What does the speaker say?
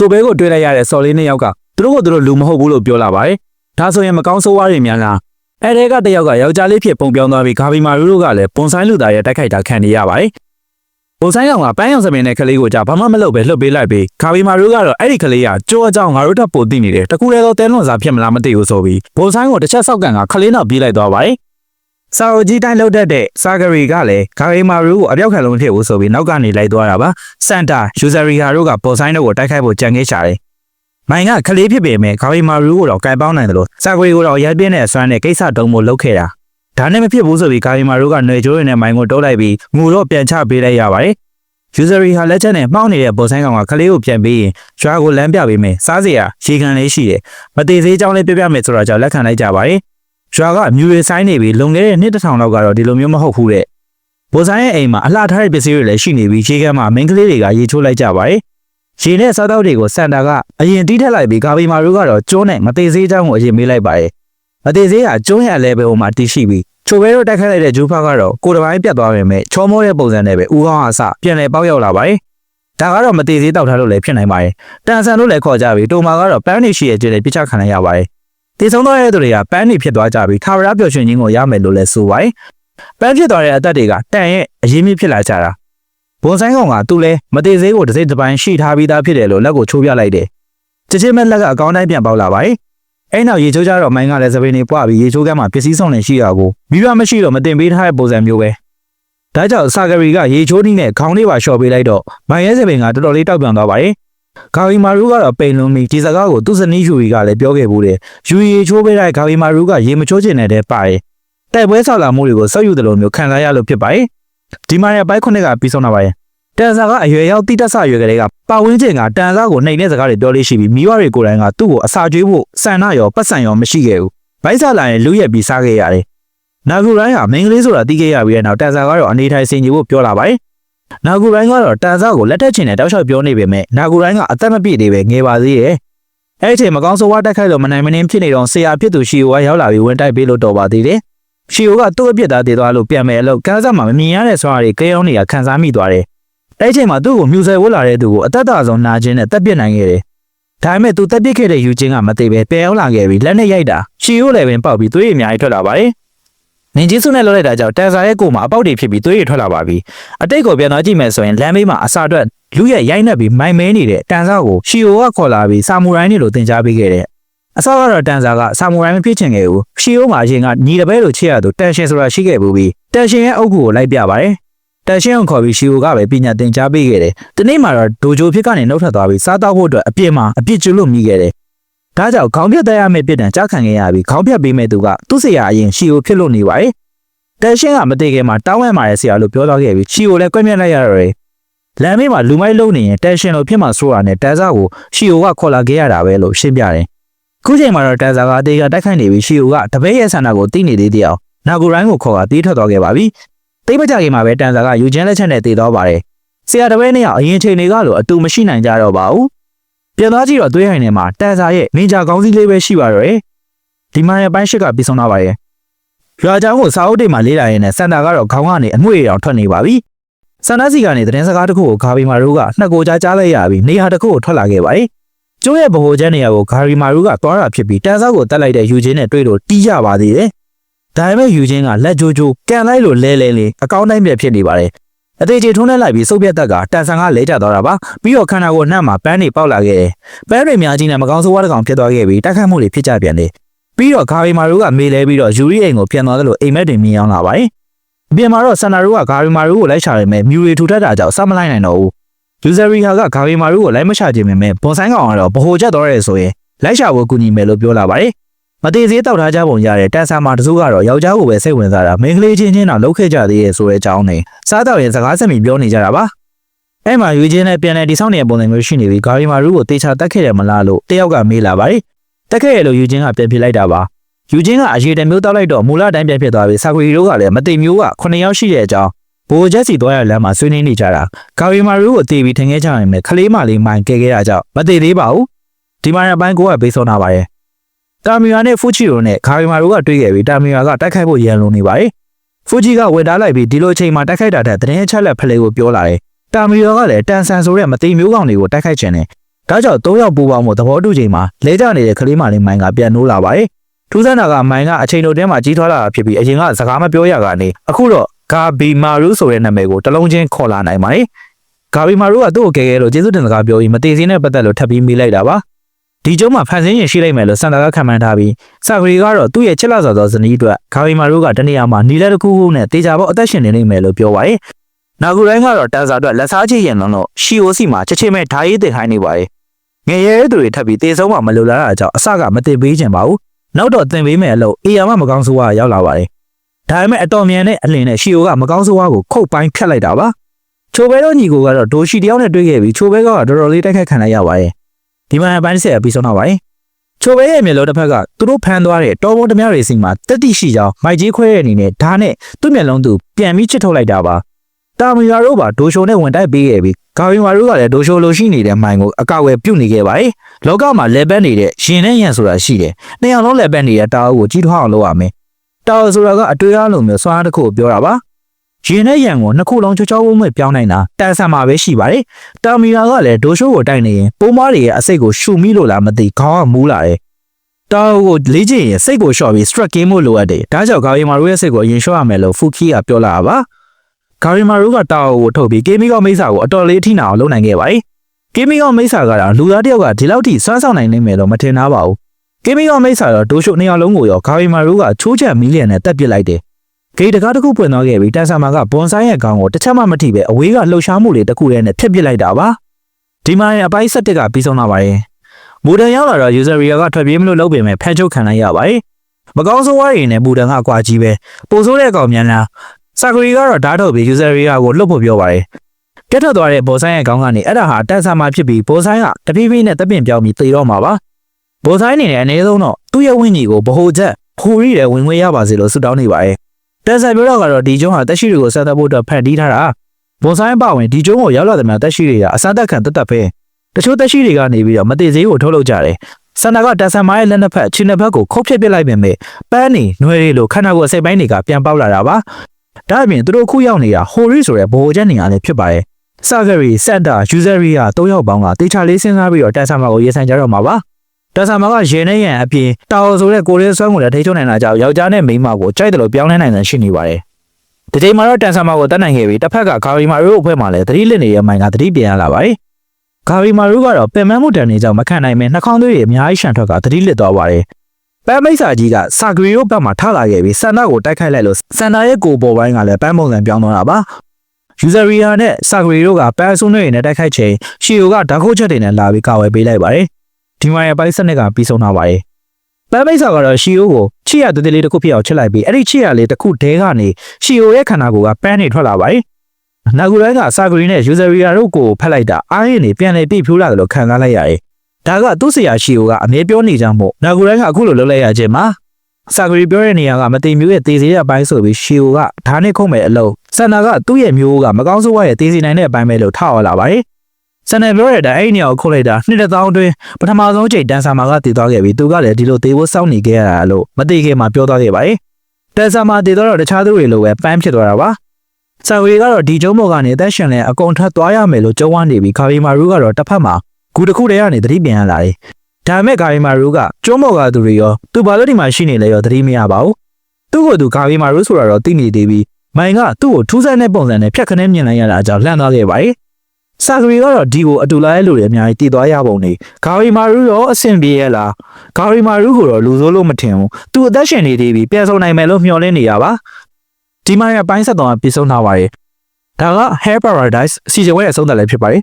ချိုဘဲကိုတွေ့လိုက်ရတဲ့စော်လေးနှစ်ယောက်ကသူတို့ကသူတို့လူမဟုတ်ဘူးလို့ပြောလာပါတယ်ဒါဆိုရင်မကောင်းဆိုးဝါးတွေများလားအဲ့ဒီကတယောက်ကယောက်ျားလေးဖြစ်ပုံပြောင်းသွားပြီးဂါဘီမာရူတို့ကလည်းပွန်ဆိုင်လူသားရဲ့တိုက်ခိုက်တာခံနေရပါတယ်ပွန်ဆိုင်ကောင်ကပန်းရောင်စပင်နဲ့ကလေးကိုကြာဘာမှမလုပ်ပဲလှုပ်ပေးလိုက်ပြီးဂါဘီမာရူကတော့အဲ့ဒီကလေးကကြိုးအကြောင်းငါတို့တက်ပိုသိနေတယ်တကူရဲတော့တဲလွန်စာဖြစ်မလားမသိဘူးဆိုပြီးပွန်ဆိုင်ကိုတစ်ချက်ဆောက်ကန်ကကလေးနောက်ပြေးလိုက်သွားပါတယ် စာအုပ်ကြီးတိုင်းလှုပ်တတ်တဲ့စာဂရီကလည်းဂါဘီမာရူကိုအပြောက်ခံလုံးဖြစ်ဘူးဆိုပြီးနောက်ကနေလိုက်သွားတာပါစန်တာယူဇာရီဟာတို့ကပွန်ဆိုင်တို့ကိုတိုက်ခိုက်ဖို့ကြံခဲ့ချတယ်မိုင်ကခလေးဖြစ်ပေမဲ့ဂါဘီမာရူကိုတော့ကင်ပေါင်းနိုင်တယ်လို့စာခွေကိုတော့ရိုက်ပြင်းတဲ့အစွမ်းနဲ့ကိစ္စတုံးဖို့လုပ်ခဲ့တာဒါနဲ့မဖြစ်ဘူးဆိုပြီးဂါဘီမာရူကຫນွေကျိုးရင်းနဲ့မိုင်ကိုတိုးလိုက်ပြီးငူတော့ပြန်ချပေးလိုက်ရပါတယ်ယူဇာရီဟာလက်ချက်နဲ့မှောက်နေတဲ့ပေါ်ဆိုင်ကောင်ကခလေးကိုပြန်ပေးရင်ရွာကိုလမ်းပြပေးမယ်စားစရာရေကန်လေးရှိတယ်မသေးသေးချောင်းလေးပြပြမယ်ဆိုတော့ကြောင့်လက်ခံလိုက်ကြပါတယ် ရွာကမြူရီဆိုင်နေပြီးလုံခဲ့တဲ့နှစ်တစ်ထောင်လောက်ကတော့ဒီလိုမျိုးမဟုတ်ဘူးတဲ့ပေါ်ဆိုင်ရဲ့အိမ်မှာအလှထားတဲ့ပစ္စည်းတွေလည်းရှိနေပြီးရေကန်မှာမင်းကလေးတွေကရေချိုးလိုက်ကြပါတယ်ရေနဲ့စားတော့တွေကိုစန်တာကအရင်တီးထက်လိုက်ပြီးဂါဘီမာရူကတော့ကျွန်းနဲ့မသေးသေးချောင်းကိုအရင်မေးလိုက်ပါတယ်။မသေးသေးကကျွန်းရဲ့အလဲဘယ်ဟိုမှာတီးရှိပြီးချိုဘဲတို့တက်ခတ်လိုက်တဲ့ဂျူဖာကတော့ကိုယ်တစ်ပိုင်းပြတ်သွားပေမဲ့ချောမောတဲ့ပုံစံနဲ့ပဲဦးကောင်းအစပြန်လဲပေါက်ရောက်လာပါတယ်။ဒါကတော့မသေးသေးတောက်ထားလို့လည်းဖြစ်နိုင်ပါတယ်။တန်ဆန်တို့လည်းခေါ်ကြပြီးတိုမာကတော့ပန်းနေရှိရဲ့ကျင်းနဲ့ပြစ်ချခံလိုက်ရပါတယ်။ တည်ဆုံးသွားတဲ့သူတွေကပန်းနေဖြစ်သွားကြပြီးထာဝရပျော်ရွှင်ခြင်းကိုရမယ်လို့လည်းဆိုပါတယ်။ပန်းဖြစ်သွားတဲ့အသက်တွေကတန်ရဲ့အရင်မြစ်ဖြစ်လာကြတာ။ဘွန်ဆိုင်ကောင်ကသူ့လဲမသေးသေးကိုတစ်စိတ်တစ်ပိုင်းရှိထားပြီးသားဖြစ်တယ်လို့လက်ကိုချိုးပြလိုက်တယ်။ချစ်ချင်းမဲ့လက်ကအကောင်းတိုင်းပြန်ပေါက်လာပါတယ်။အဲ့နောက်ရေချိုးကြတော့မိုင်းကလည်းသပင်းနေပွားပြီးရေချိုးကမ်းမှာပစ္စည်းဆောင်နေရှိတာကိုမိဘမရှိတော့မတင်ပေးထားတဲ့ပုံစံမျိုးပဲ။ဒါကြောင့်စာဂရီကရေချိုးနှီးနဲ့ခေါင်းလေးပါလျှော်ပေးလိုက်တော့မိုင်းရဲစပင်ကတော်တော်လေးတောက်ပြန်သွားပါတယ်။ ဂါဝီမာရူကတော့ပိန်လုံးပြီးဒီစကားကိုသူ့ဇနီးယူရီကလည်းပြောခဲ့ဘူးတယ်။ယူရီရေချိုးပေးတဲ့ဂါဝီမာရူကရေမချိုးချင်တဲ့တဲ့ပါတယ်။တိုက်ပွဲဆောက်လာမှုတွေကိုစောက်ယူတယ်လို့မျိုးခံစားရလို့ဖြစ်ပါတယ်။ဒီမှာရပိုင်းခုနှစ်ကပြီးဆုံးတာပါရဲ့တန်ဆာကအရွယ်ရောက်တိတက်ဆရွယ်ကလေးကပါဝင်းကျင်ကတန်ဆာကိုနှိမ်တဲ့စကားတွေပြောလေးရှိပြီးမိဘတွေကိုယ်တိုင်ကသူ့ကိုအစာကျွေးဖို့စံနာရောပတ်စံရောမရှိခဲ့ဘူး။ဗိုက်ဆာလာရင်လူရက်ပြီးစားခဲ့ရတယ်။နာဂူရိုင်းကမင်းကလေးဆိုတာတီးခဲ့ရပြီးတဲ့နောက်တန်ဆာကတော့အနေထိုင်စင်ကြီးဖို့ပြောလာပါတယ်။ နာဂူရိုင်းကတော့တန်ဆာကိုလက်ထက်ချင်တဲ့တောက်လျှောက်ပြောနေပေမဲ့နာဂူရိုင်းကအသက်မပြည့်သေးပဲငယ်ပါသေးတယ်။အဲ့ဒီအချိန်မကောင်းဆိုးဝါးတက်ခိုက်လို့မနိုင်မနှင်းဖြစ်နေတော့ဆရာဖြစ်သူရှီယိုကရောက်လာပြီးဝင်တိုက်ပေးလို့တော်ပါသေးတယ်။ရှီယိုကသူ့အပြစ်သားတည်သွားလို့ပြန်မယ်အလို့ကန်းစားမှာမမြင်ရတဲ့ဆွမ်းအားတွေကြောင်းနေတာခံစားမိသွားတယ်။အဲ့ဒီအချိန်မှာသူ့ကိုမြူဆယ်ဝတ်လာတဲ့သူကိုအသက်တာဆုံးနာကျင်နဲ့တက်ပစ်နိုင်ခဲ့တယ်။ဒါပေမဲ့သူတက်ပစ်ခဲ့တဲ့ယူချင်းကမသေးပဲပြန်ရောက်လာခဲ့ပြီးလက်နဲ့ရိုက်တာရှီယိုလည်းပင်ပေါက်ပြီးသွေးရည်အများကြီးထွက်လာပါတယ်။ နင်ဂျီဆုနဲ့လွတ်လိုက်တာကြောင့်တန်ဆာရဲ့ကိုယ်မှာအပေါက်တွေဖြစ်ပြီးသွေးရည်ထွက်လာပါပြီ။အတိတ်ကိုပြန်သွားကြည့်မယ်ဆိုရင်လမ်းမေးမှာအစာအတွက်လူရဲ့ရိုက်နှက်ပြီးမိုင်မဲနေတဲ့တန်ဆာကိုရှီယိုကခေါ်လာပြီးဆာမူရိုင်းတွေလိုသင်ကြားပေးခဲ့တယ်။အစောကတော့တန်ဆာကဆာမူရိုင်းမဖြစ်ချင်ခဲ့ဘူး။ရှီယိုမှာအရင်ကညီတပည့်လိုချစ်ရသူတန်ရှင်ဆိုတာရှိခဲ့ဘူးပြီးတန်ရှင်ရဲ့အုပ်ကူကိုလိုက်ပြပါတယ်။တန်ရှင်းအောင်ခေါ်ပြီးရှီယိုကပဲပညာသင်ကြားပေးခဲ့တယ်။ဒီနေ့မှာတော့ဒိုဂျိုဖြစ်ကနေနှုတ်ထွက်သွားပြီးစားတောက်ဖို့အတွက်အပြစ်မှာအပြစ်ကျွလို့မိခဲ့တယ်။ ဒါကြောင့်ခေါင်းပြတ်တရမယ့်ပြစ်ဒဏ်ကြားခံခဲ့ရပြီးခေါင်းပြတ်ပေးမဲ့သူကသူ့ဆရာအရင်ရှီယိုဖြစ်လို့နေပါတယ်။တန်ရှင်းကမတည်ခင်မှာတောင်းဝဲမာတဲ့ဆရာလို့ပြောသွားခဲ့ပြီးရှီယိုလည်းကွက်မြက်လိုက်ရတော့တယ်။လမ်းမေးမှာလူမိုက်လုံးနေရင်တန်ရှင်းလိုဖြစ်မှဆိုးတာနဲ့တန်ဆာကိုရှီယိုကခေါ်လာခဲ့ရတာပဲလို့ရှင်းပြတယ်။ခုချိန်မှာတော့တန်ဆာကအတေကတိုက်ခိုက်နေပြီးရှီယိုကတပည့်ရဲ့ဆန္ဒကိုသိနေသေးတယ်အောင်နာဂူရိုင်းကိုခေါ်ကတီးထွက်သွားခဲ့ပါပြီ။တိတ်မကြခင်မှာပဲတန်ဆာကယူချင်းလက်ချက်နဲ့တည်သွားပါတယ်။ဆရာတပည့်နဲ့ကအရင်ချိန်တွေကလိုအတူမရှိနိုင်ကြတော့ပါဘူး။ ပြန်သွားကြည့်တော့သွေးဟိုင်ထဲမှာတန်စာရဲ့နေကြာကောင်းစည်းလေးပဲရှိပါတော့တယ်ဒီမှရဲ့ပိုင်းရှိကပြီးဆုံးသွားပါရဲ့ရွာချောင်းကိုစာအုပ်တွေမှာလေးလာရင်းနဲ့စန်တာကတော့ခေါင်းကနေအငွေ့ရောင်ထွက်နေပါပြီစန်တာစီကနေသတင်းစကားတစ်ခုကိုဂါဘီမာရူကနှစ်ကိုကြားကြားလိုက်ရပြီးနေရာတစ်ခုကိုထွက်လာခဲ့ပါတယ်ကျိုးရဲ့ဗဟိုချက်နေရာကိုဂါရီမာရူကသွားတာဖြစ်ပြီးတန်ဆောက်ကိုတက်လိုက်တဲ့ယူချင်းနဲ့တွေ့လို့တီးရပါသေးတယ်ဒါပေမဲ့ယူချင်းကလက်ကြိုးကြိုးကန်လိုက်လို့လဲလဲလေးအကောင်းတိုင်းပြဖြစ်နေပါတယ် အသေးချေထုံးနဲ့လိုက်ပြီးစုပ်ပြတ်တက်ကတန်ဆန်ကလဲကျသွားတာပါပြီးတော့ခန္ဓာကိုယ်နှံ့မှာပန်းတွေပေါက်လာခဲ့တယ်ပန်းတွေများကြီးနဲ့မကောင်းဆိုးဝါးတစ်ကောင်ဖြစ်သွားခဲ့ပြီးတိုက်ခတ်မှုတွေဖြစ်ကြပြန်တယ်ပြီးတော့ဂါဘီမာရူကမေးလဲပြီးတော့ယူရီအိမ်ကိုပြန်သွားတယ်လို့အိမ်မက်တွေမြင်အောင်လာပါတယ်အပြင်မှာတော့ဆန်နာရူကဂါဘီမာရူကိုလိုက်ရှာရမယ်မြူရီထူထပ်တာကြောင့်စမလိုက်နိုင်တော့ဘူးယူဇာရီဟာကဂါဘီမာရူကိုလိုက်မရှာခြင်းပေမဲ့ဘွန်ဆိုင်ကောင်ကတော့ဗဟိုချက်သွားရဲဆိုရင်လိုက်ရှာဖို့ကူညီမယ်လို့ပြောလာပါတယ် မသေးသေးတောက်ထားကြပုံရတဲ့တန်ဆာမာတစုကတော့ယောက်ျားကိုပဲစိတ်ဝင်စားတာမိန်းကလေးချင်းချင်းတော့လှုပ်ခဲ့ကြသေးရဲ့ဆိုတဲ့အကြောင်းနဲ့စားတော့ရင်စကားဆက်မိပြောနေကြတာပါအဲ့မှာယူချင်းနဲ့ပြန်လဲတိဆောက်နေတဲ့ပုံစံမျိုးရှိနေပြီးဂါရီမာရူကိုတေချာတက်ခဲ့တယ်မလားလို့တယောက်ကမေးလာပါတယ်တက်ခဲ့ရလို့ယူချင်းကပြန်ပြစ်လိုက်တာပါယူချင်းကအရေးတမျိုးတောက်လိုက်တော့မူလတိုင်းပြန်ဖြစ်သွားပြီးဆာကွေတို့ကလည်းမတိမျိုးက9ယောက်ရှိတဲ့အကြောင်းဘိုဂျက်စီသွားရလမ်းမှာဆွေးနွေးနေကြတာဂါရီမာရူကိုတေးပြီးထင်ခဲ့ကြရင်ပဲခလေးမလေးမိုင်ကဲခဲ့တာကြောင့်မတိသေးပါဘူးဒီမှာရပိုင်းကိုကပေးဆုံးတာပါတယ် တာမီယာနဲ့ဖူချီရိုနဲ့ခါရီမာတို့ကတွေ့ခဲ့ပြီးတာမီယာကတိုက်ခိုက်ဖို့ရန်လုံနေပါတယ်။ဖူချီကဝေတားလိုက်ပြီးဒီလိုအချိန်မှာတိုက်ခိုက်တာတဲ့သတင်းအချက်လက်ဖလေကိုပြောလာတယ်။တာမီယာကလည်းတန်ဆန်ဆိုတဲ့မတိမျိုးကောင်တွေကိုတိုက်ခိုက်ခြင်းနဲ့ဒါကြောင့်၃ယောက်ပူပေါင်းမှုသဘောတူချိန်မှာလဲကျနေတဲ့ကလေးမလေးမိုင်ကပြန်နိုးလာပါတယ်ထူးဆန်းတာကမိုင်ကအချိန်တို့ထဲမှာကြီးထွားလာတာဖြစ်ပြီးအရင်ကစကားမပြောရကနေအခုတော့ဂါဘီမာရူဆိုတဲ့နာမည်ကိုတစ်လုံးချင်းခေါ်လာနိုင်ပါတယ်ဂါဘီမာရူကသူ့ကိုကဲကဲလို့ကျေးဇူးတင်စကားပြောပြီးမသေးစင်းနဲ့ပတ်သက်လို့ထပ်ပြီးမိလိုက်တာပါ ဒီကျုံးမှာဖန်ဆင်းရင်ရှိလိုက်မယ်လို့စန်တာကခံမှန်းထားပြီးစာဂရီကတော့သူ့ရဲ့ချစ်လာစွာသောဇနီးအတွက်ဂါဘီမာရူကတနေရာမှာနီလက်တစ်ခုခုနဲ့တေချာပေါအသက်ရှင်နေနိုင်မယ်လို့ပြောပါတယ်နာဂူတိုင်းကတော့တန်စာအတွက်လက်စားချေရင်တော့ရှီအိုစီမှာချက်ချင်းမဲ့ဓာရေးတင်ခိုင်းနေပါတယ်ငယ်ရဲသူတွေထပ်ပြီးတေဆုံးမှမလိုလားတာကြောင့်အစကမတင်ပေးချင်ပါဘူးနောက်တော့တင်ပေးမယ်လို့အေယာမမကောင်းဆိုးကရောက်လာပါတယ်ဒါပေမဲ့အတော်မြန်တဲ့အလင်းနဲ့ရှီအိုကမကောင်းဆိုးဝါးကိုခုတ်ပိုင်းဖြတ်လိုက်တာပါချိုဘဲတို့ညီကိုကတော့ဒိုရှိတယောက်နဲ့တွေ့ခဲ့ပြီးချိုဘဲကတော်တော်လေးတိုက်ခိုက်ခံလိုက်ရပါတယ် ဒီမှာအပိုင်းဆက်ပြီးဆုံးတော့ပါတယ်ချိုဘဲရဲ့မျက်လုံးတစ်ဖက်ကသူတို့ဖမ်းသွားတဲ့တော်ဘုံဓမြတွေစီမှာတက်တိရှိကြောင်းမိုက်ကြီးခွဲတဲ့အနေနဲ့ဓာတ်နဲ့သူ့မျက်လုံးသူပြန်ပြီးချစ်ထုတ်လိုက်တာပါတာမီယာတို့ပါဒိုရှိုနဲ့ဝင်တိုက်ပေးခဲ့ပြီးဂါဝီမာတို့ကလည်းဒိုရှိုလိုရှိနေတဲ့မိုင်ကိုအကောက်ဝယ်ပြုတ်နေခဲ့ပါတယ်လောကမှာလဲပတ်နေတဲ့ရှင်နဲ့ရန်ဆိုတာရှိတယ်နှစ်ယောက်လုံးလဲပတ်နေတဲ့တာအုပ်ကိုကြီးထွားအောင်လုပ်ရမယ်တာအုပ်ဆိုတာကအတွေ့အလုံးမျိုးစွမ်းအားတစ်ခုကိုပြောတာပါ ရင်နဲ့ရန်ကိုနှစ်ခုလုံးချောချောဝုံးမဲ့ပြောင်းနိုင်တာတန်ဆန်မှာပဲရှိပါတယ်။တာမီယာကလည်းဒိုရှိုးကိုတိုက်နေရင်ပိုးမားတွေရဲ့အစိတ်ကိုရှူမိလို့လားမသိခေါင်းကမူးလာတယ်။တာကိုလေးချင်ရင်စိတ်ကိုလျှော့ပြီး struck game လို့လိုအပ်တယ်။ဒါကြောင့်ဂါရီမာရိုရဲ့စိတ်ကိုအရင်လျှော့ရမယ်လို့ဖူကီကပြောလာတာပါ။ဂါရီမာရိုကတာကိုထုတ်ပြီးကေမီကောမိတ်ဆာကိုအတော်လေးအထိနာအောင်လုပ်နိုင်ခဲ့ပါတယ်။ကေမီကောမိတ်ဆာကတော့လူသားတစ်ယောက်ကဒီလောက်ထိစွမ်းဆောင်နိုင်နိုင်မယ်လို့မထင်သားပါဘူး။ကေမီကောမိတ်ဆာတော့ဒိုရှိုးနှစ်ယောက်လုံးကိုရောဂါရီမာရိုကချိုးချက်မီလီယံနဲ့တက်ပစ်လိုက်တယ်။ ဂေးတကားတစ်ခုပွင့်သွားခဲ့ပြီးတန်ဆာမာကဘွန်ဆိုင်ရဲ့ကောင်ကိုတစ်ချက်မှမထိပဲအဝေးကလှုပ်ရှားမှုတွေတစ်ခုတည်းနဲ့ဖျက်ပစ်လိုက်တာပါဒီမှာရင်အပိုင်း7ကပြီးဆုံးလာပါတယ်မိုဒန်ရောက်လာတော့ user area ကထွက်ပြေးမလို့လုပ်ပေမဲ့ဖန်ချုပ်ခံလိုက်ရပါတယ်မကောင်းဆိုးဝါးတွေနဲ့မိုဒန်ကအကွာကြီးပဲပိုဆိုးတဲ့ကောင်မြန်လားစာဂရီကတော့ဓာတ်ထုတ်ပြီး user area ကိုလှုပ်ဖို့ပြောပါတယ်ပြတ်ထွက်သွားတဲ့ဘောဆိုင်ရဲ့ခေါင်းကနေအဲ့ဒါဟာတန်ဆာမာဖြစ်ပြီးဘောဆိုင်ကတပြေးပြေးနဲ့တပင့်ပြောင်းပြီးသေတော့မှာပါဘောဆိုင်အနေနဲ့အနည်းဆုံးတော့သူ့ရဲ့ဝင်းကြီးကိုဗဟိုချက်ခူရီတဲ့ဝင်ခွင့်ရပါစေလို့ဆုတောင်းနေပါတယ် တန်ဆာပြောတော့ကတော့ဒီကျုံးဟာတက်ရှိတွေကိုဆက်သက်ဖို့အတွက်ဖန်တီးထားတာဘွန်ဆိုင်အပဝင်ဒီကျုံးကိုရောက်လာတဲ့များတက်ရှိတွေကအစသက်ခံတက်တက်ပဲတချို့တက်ရှိတွေကနေပြီးတော့မတည်သေးကိုထုတ်လုပ်ကြတယ်ဆန္ဒကတန်ဆန်မိုင်းရဲ့လက်နှစ်ဖက်ခြေနှစ်ဖက်ကိုခုတ်ဖြစ်ပစ်လိုက်ပေမဲ့ပန်းနေနှွေရီလိုခန္ဓာကိုယ်အစိပ်ပိုင်းတွေကပြန်ပေါက်လာတာပါဒါအပြင်သူတို့ခုရောက်နေတာဟိုရီဆိုတဲ့ဘိုးချက်နေရာလည်းဖြစ်ပါတယ်စာဂရီစက်တာယူဇာရီက၃ယောက်ပေါင်းကတေချာလေးစဉ်းစားပြီးတော့တန်ဆန်မာကိုရေးဆိုင်ကြတော့မှာပါ တန်ဆန်မာကရေနဲ့ရန်အပြင်တာဝဆိုတဲ့ကိုလေးဆွမ်းကိုလည်းထိချုံနိုင်တာကြောင့်ယောက်ျားနဲ့မိန်းမကိုကြိုက်တယ်လို့ပြောင်းလဲနိုင်တယ်ရှိနေပါတယ်ဒီချိန်မှာတော့တန်ဆန်မာကိုတတ်နိုင်ခဲ့ပြီးတစ်ဖက်ကဂါရီမာရိုအဖွဲ့မှာလည်းသတိလစ်နေတဲ့မိုင်ကသတိပြန်ရလာပါတယ်။ဂါရီမာရိုကတော့ပင်မမှုတန်နေကြောင့်မခံနိုင်ပဲနှာခေါင်းသွေးတွေအများကြီးရှန်ထွက်ကသတိလစ်သွားပါတယ်။ပန်းမိတ်ဆာကြီးကစာဂရီရိုဘက်မှာထလာခဲ့ပြီးစန္ဒကိုတိုက်ခိုက်လိုက်လို့စန္ဒရဲ့ကိုပေါ်ပိုင်းကလည်းပန်းပုံစံပြောင်းသွားတာပါ။ Useria နဲ့ Sagri တို့ကပန်းအစုံတွေနဲ့တိုက်ခိုက်ချိန်ရှီယိုကဓာတ်ခုတ်ချက်တွေနဲ့လာပြီးကာဝယ်ပေးလိုက်ပါတယ်။ ဒီမှာရဲ့ပိုင်းစနစ်ကပြီးဆုံးသွားပါတယ်။ပန်းမိတ်ဆာကတော့ရှီယိုကိုချစ်ရတည်းလေးတစ်ခုဖြစ်အောင်ချစ်လိုက်ပြီးအဲ့ဒီချစ်ရလေးတစ်ခုဒဲကနေရှီယိုရဲ့ခန္ဓာကိုယ်ကပန်းနေထွက်လာပါတယ်။နာဂူရိုင်းကစာဂရီနဲ့ Useria တို့ကိုဖက်လိုက်တာအားရည်နေပြန်လေပြည့်ဖြိုးလာတယ်လို့ခံစားလိုက်ရတယ်။ဒါကသူ့ဆရာရှီယိုကအမြဲပြောနေကြမို့နာဂူရိုင်းကအခုလိုလုပ်လိုက်ရခြင်းမှာစာဂရီပြောတဲ့နေရာကမတိမျိုးရဲ့တေးစေးတဲ့အပိုင်းဆိုပြီးရှီယိုကဓာတ်နဲ့ခုတ်မဲ့အလုံးဆန္ဒကသူ့ရဲ့မျိုးကမကောင်းဆိုးဝါးရဲ့တေးစေးနိုင်တဲ့အပိုင်းပဲလို့ထောက်ရလာပါတယ် ဆန်နယ်ပြောရတဲ့အဲ့ဒီနေရာကိုခုတ်လိုက်တာနှစ်တစ်သောင်းအတွင်းပထမဆုံးချိန်တန်ဆာမာကတည်သွားခဲ့ပြီးသူကလည်းဒီလိုတေးဖို့စောင့်နေခဲ့ရတာလို့မတည်ခင်မှာပြောသွားခဲ့ပါတယ်။တန်ဆာမာတည်တော့တခြားသူတွေလိုပဲပန်းဖြစ်သွားတာပါ။ဆန်ဝေကတော့ဒီကျုံးမော်ကနေအသက်ရှင်လဲအကုန်ထပ်သွားရမယ်လို့ကြုံဝန်းနေပြီးခါဗီမာရူကတော့တစ်ဖက်မှာဂူတစ်ခုတည်းကနေသတိပြန်ရလာတယ်။ဒါပေမဲ့ဂါဗီမာရူကကျုံးမော်ကသူတွေရောသူဘာလို့ဒီမှာရှိနေလဲရောသတိမရပါဘူး။သူ့ကိုယ်သူဂါဗီမာရူဆိုတာတော့သိနေသေးပြီးမိုင်ကသူ့ကိုထူးဆန်းတဲ့ပုံစံနဲ့ဖြတ်ခနဲမြင်လိုက်ရတာအကြောင်းလှမ်းသွားခဲ့ပါတယ်။ စာဂရီကတော့ဒီကိုအတူလာရဲ့လူတွေအများကြီးတည်သွားရပုံနေဂါရီမာရူရောအဆင်ပြေရဲ့လားဂါရီမာရူကိုတော့လူဆိုးလို့မထင်ဘူးသူအသက်ရှင်နေသေးပြီပြန်ဆုံနိုင်မယ်လို့မျှော်လင့်နေရပါဒီမှာရပိုင်းဆက်တော့ပြေဆုံးထားပါတယ်ဒါက Hair Paradise စီဂျဝဲရဲ့အဆုံးသတ်လည်းဖြစ်ပါတယ်